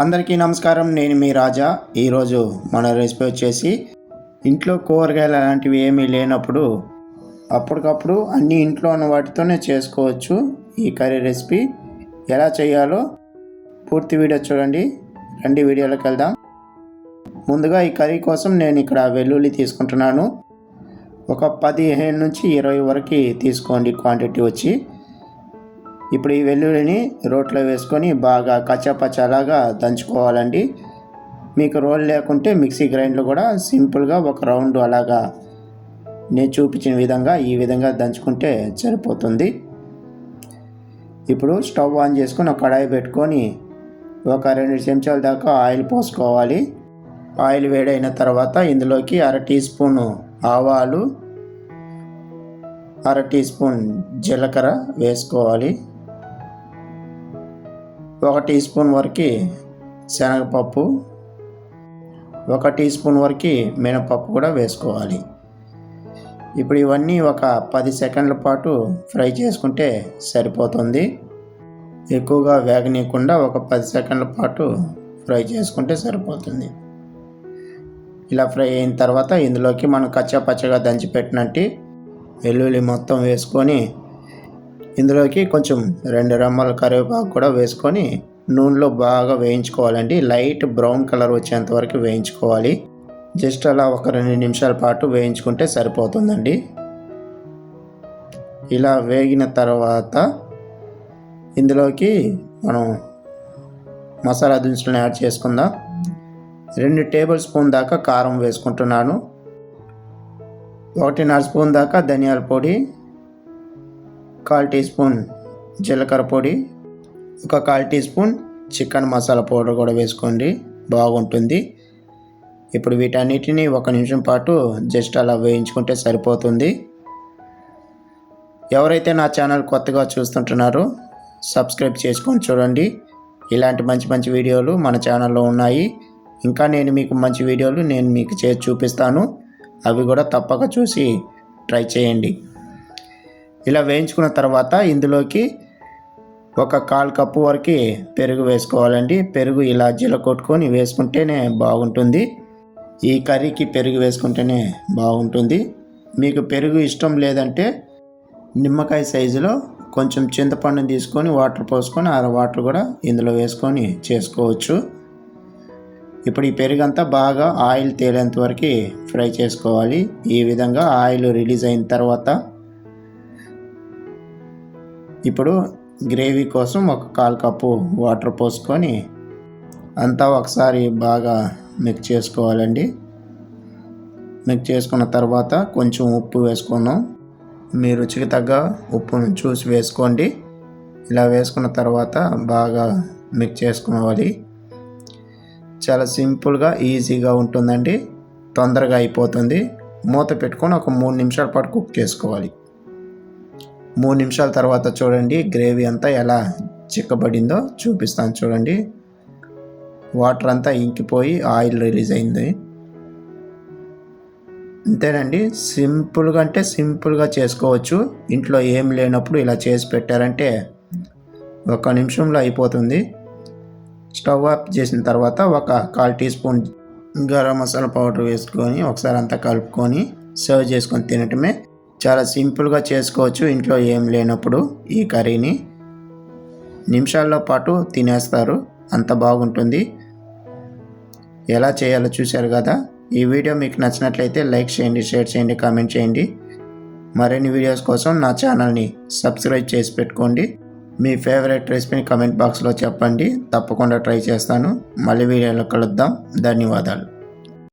అందరికీ నమస్కారం నేను మీ రాజా. ఈరోజు మన రెసిపీ వచ్చేసి ఇంట్లో కూరగాయలు అలాంటివి ఏమీ లేనప్పుడు అప్పటికప్పుడు అన్ని ఇంట్లో ఉన్న వాటితోనే చేసుకోవచ్చు ఈ కర్రీ రెసిపీ. ఎలా చేయాలో పూర్తి వీడియో చూడండి. రెండు వీడియోలోకి వెళ్దాం. ముందుగా ఈ కర్రీ కోసం నేను ఇక్కడ వెల్లుల్లి తీసుకుంటున్నాను. ఒక పదిహేను నుంచి ఇరవై వరకు తీసుకోండి క్వాంటిటీ వచ్చి. ఇప్పుడు ఈ వెల్లుల్లిని రోట్లో వేసుకొని బాగా కచ్చపచ్చలాగా దంచుకోవాలండి. మీకు రోల్ లేకుంటే మిక్సీ గ్రైండ్లు కూడా సింపుల్గా ఒక రౌండ్ అలాగా నేను చూపించిన విధంగా ఈ విధంగా దంచుకుంటే సరిపోతుంది. ఇప్పుడు స్టవ్ ఆన్ చేసుకుని ఒక కడాయి పెట్టుకొని ఒక రెండు చెంచాల దాకా ఆయిల్ పోసుకోవాలి. ఆయిల్ వేడైన తర్వాత ఇందులోకి అర టీ స్పూను ఆవాలు అర టీ స్పూన్ జీలకర్ర వేసుకోవాలి. ఒక టీ స్పూన్ వరకు శనగపప్పు ఒక టీ స్పూన్ వరకు మినపప్పు కూడా వేసుకోవాలి. ఇప్పుడు ఇవన్నీ ఒక పది సెకండ్ల పాటు ఫ్రై చేసుకుంటే సరిపోతుంది. ఎక్కువగా వేగనీయకుండా ఒక పది సెకండ్ల పాటు ఫ్రై చేసుకుంటే సరిపోతుంది. ఇలా ఫ్రై అయిన తర్వాత ఇందులోకి మనం కచ్చా పచ్చగా దంచి పెట్టినట్టు వెల్లుల్లి మొత్తం వేసుకొని ఇందులోకి కొంచెం రెండు రమ్మల కరివేపాకు కూడా వేసుకొని నూనెలో బాగా వేయించుకోవాలండి. లైట్ బ్రౌన్ కలర్ వచ్చేంత వరకు వేయించుకోవాలి. జస్ట్ అలా ఒక రెండు నిమిషాల పాటు వేయించుకుంటే సరిపోతుందండి. ఇలా వేగిన తర్వాత ఇందులోకి మనం మసాలా దినుసులను యాడ్ చేసుకుందాం. రెండు టేబుల్ స్పూన్ దాకా కారం వేసుకుంటున్నాను. ఒకటిన్నర స్పూన్ దాకా ధనియాల పొడి కాల్ టీ స్పూన్ జీలకర్ర పొడి ఒక కాల్ teaspoon chicken masala powder కూడా వేసుకోండి. బాగుంటుంది. ఇప్పుడు వీటన్నిటిని ఒక నిమిషం పాటు జస్ట్ అలా వేయించుకుంటే సరిపోతుంది. ఎవరైతే నా ఛానల్ కొత్తగా చూస్తుంటున్నారో సబ్స్క్రైబ్ చేసుకొని చూడండి. ఇలాంటి మంచి మంచి వీడియోలు మన ఛానల్లో ఉన్నాయి. ఇంకా నేను మీకు మంచి వీడియోలు నేను మీకు చేసి చూపిస్తాను. అవి కూడా తప్పక చూసి ట్రై చేయండి. ఇలా వేయించుకున్న తర్వాత ఇందులోకి ఒక కాల్ కప్పు వరకు పెరుగు వేసుకోవాలండి. పెరుగు ఇలా జీల కొట్టుకొని వేసుకుంటేనే బాగుంటుంది. ఈ కర్రీకి పెరుగు వేసుకుంటేనే బాగుంటుంది. మీకు పెరుగు ఇష్టం లేదంటే నిమ్మకాయ సైజులో కొంచెం చింతపండుని తీసుకొని వాటర్ పోసుకొని ఆ వాటర్ కూడా ఇందులో వేసుకొని చేసుకోవచ్చు. ఇప్పుడు ఈ పెరుగంతా బాగా ఆయిల్ తేలేంత వరకు ఫ్రై చేసుకోవాలి. ఈ విధంగా ఆయిల్ రిలీజ్ అయిన తర్వాత ఇప్పుడు గ్రేవీ కోసం ఒక కాల్ కప్పు వాటర్ పోసుకొని అంతా ఒకసారి బాగా మిక్స్ చేసుకోవాలండి. మిక్స్ చేసుకున్న తర్వాత కొంచెం ఉప్పు వేసుకున్నాం మీ రుచికి తగ్గ ఉప్పును చూసి వేసుకోండి. ఇలా వేసుకున్న తర్వాత బాగా మిక్స్ చేసుకోవాలి. చాలా సింపుల్గా ఈజీగా ఉంటుందండి. తొందరగా అయిపోతుంది. మూత పెట్టుకొని ఒక మూడు నిమిషాల పాటు కుక్ చేసుకోవాలి. మూడు నిమిషాల తర్వాత చూడండి గ్రేవీ అంతా ఎలా చిక్కబడిందో చూపిస్తాను చూడండి. వాటర్ అంతా ఇంకిపోయి ఆయిల్ రిలీజ్ అయింది. అంతేనండి సింపుల్గా అంటే సింపుల్గా చేసుకోవచ్చు. ఇంట్లో ఏం లేనప్పుడు ఇలా చేసి పెట్టారంటే ఒక నిమిషంలో అయిపోతుంది. స్టవ్ ఆఫ్ చేసిన తర్వాత ఒక కాల్ teaspoon garam masala powder వేసుకొని ఒకసారి అంతా కలుపుకొని సర్వ్ చేసుకొని తినటమే చాలా సింపుల్గా చేసుకోవచ్చు ఇంట్లో ఏం లేనప్పుడు ఈ కర్రీని. నిమిషాల్లో పాటు తినేస్తారు అంత బాగుంటుంది. ఎలా చేయాలో చూశారు కదా? ఈ వీడియో మీకు నచ్చినట్లయితే లైక్ చేయండి షేర్ చేయండి కామెంట్ చేయండి. మరిన్ని వీడియోస్ కోసం నా ఛానల్ని సబ్స్క్రైబ్ చేసి పెట్టుకోండి. మీ ఫేవరెట్ రెసిపీని కమెంట్ బాక్స్లో చెప్పండి. తప్పకుండా ట్రై చేస్తాను. మళ్ళీ వీడియోలో కలుద్దాం. ధన్యవాదాలు.